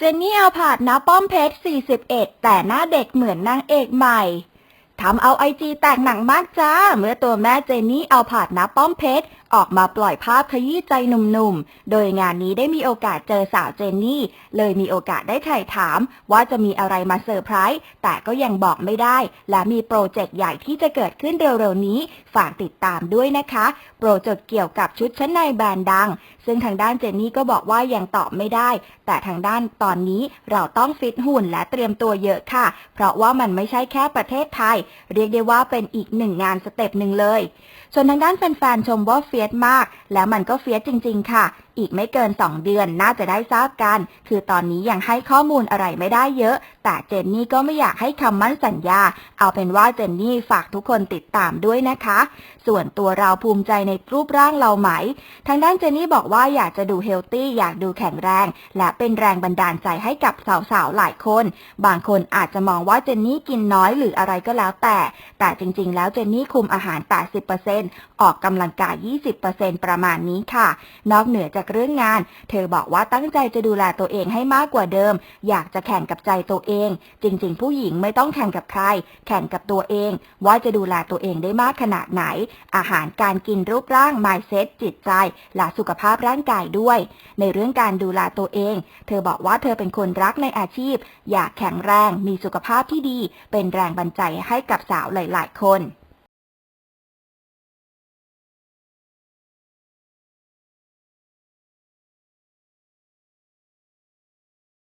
เจนนี่เอาผาดนะป้อมเพชร 41 แต่หน้าเด็กเหมือนนางเอกใหม่ ทำเอาไอจีแตกหนังมากจ้า เมื่อตัวแม่เจนนี่เอาผาดนะป้อมเพชรออกมาปล่อยภาพขยี้ใจหนุ่มๆ โดยงานนี้ได้มีโอกาสเจอสาวเจนนี่ เลยมีโอกาสได้ถ่ายถาม ว่าจะมีอะไรมาเซอร์ไพรส์ แต่ก็ยังบอกไม่ได้ และมีโปรเจกต์ใหญ่ที่จะเกิดขึ้นเร็วๆนี้ ฝากติดตามด้วยนะคะ โปรเจกต์เกี่ยวกับชุดชั้นในแบรนด์ดัง ซึ่งทางด้านเจนนี่ก็บอกว่ายังตอบไม่ได้ แต่ทางด้านตอนนี้เราต้องฟิตหุ่นและเตรียมตัวเยอะค่ะ เพราะว่ามันไม่ใช่แค่ประเทศไทย เรียกได้ว่าเป็นอีกหนึ่งงานสเต็ปหนึ่งเลยส่วนทางด้านแฟนๆชมว่าเฟียสมาก แล้วมันก็เฟียสจริง ๆ ค่ะ อีกไม่เกิน 2 เดือนน่าจะได้ทราบกัน คือตอนนี้ยังให้ข้อมูลอะไรไม่ได้เยอะ แต่เจนนี่ก็ไม่อยากให้คำมั่นสัญญา เอาเป็นว่าเจนนี่ฝากทุกคนติดตามด้วยนะคะ ส่วนตัวเราภูมิใจในรูปร่างเราไหม ทางด้านเจนนี่บอกว่าอยากจะดูเฮลตี้อยากดูแข็งแรง และเป็นแรงบันดาลใจให้กับสาวๆหลายคน บางคนอาจจะมองว่าเจนนี่กินน้อยหรืออะไรก็แล้วแต่ แต่จริง ๆ แล้วเจนนี่คุมอาหาร 80%ออกกำลังกาย 20%ประมาณนี้ค่ะ นอกเหนือจากเรื่องงาน เธอบอกว่าตั้งใจจะดูแลตัวเองให้มากกว่าเดิม อยากจะแข่งกับใจตัวเอง จริง ๆ ผู้หญิงไม่ต้องแข่งกับใคร แข่งกับตัวเอง ว่าจะดูแลตัวเองได้มากขนาดไหน อาหารการกินรูปร่าง mindset จิตใจ และสุขภาพร่างกายด้วย ในเรื่องการดูแลตัวเอง เธอบอกว่าเธอเป็นคนรักในอาชีพ อยากแข็งแรงมีสุขภาพที่ดี เป็นแรงบันดาลใจให้กับสาวหลาย ๆ คน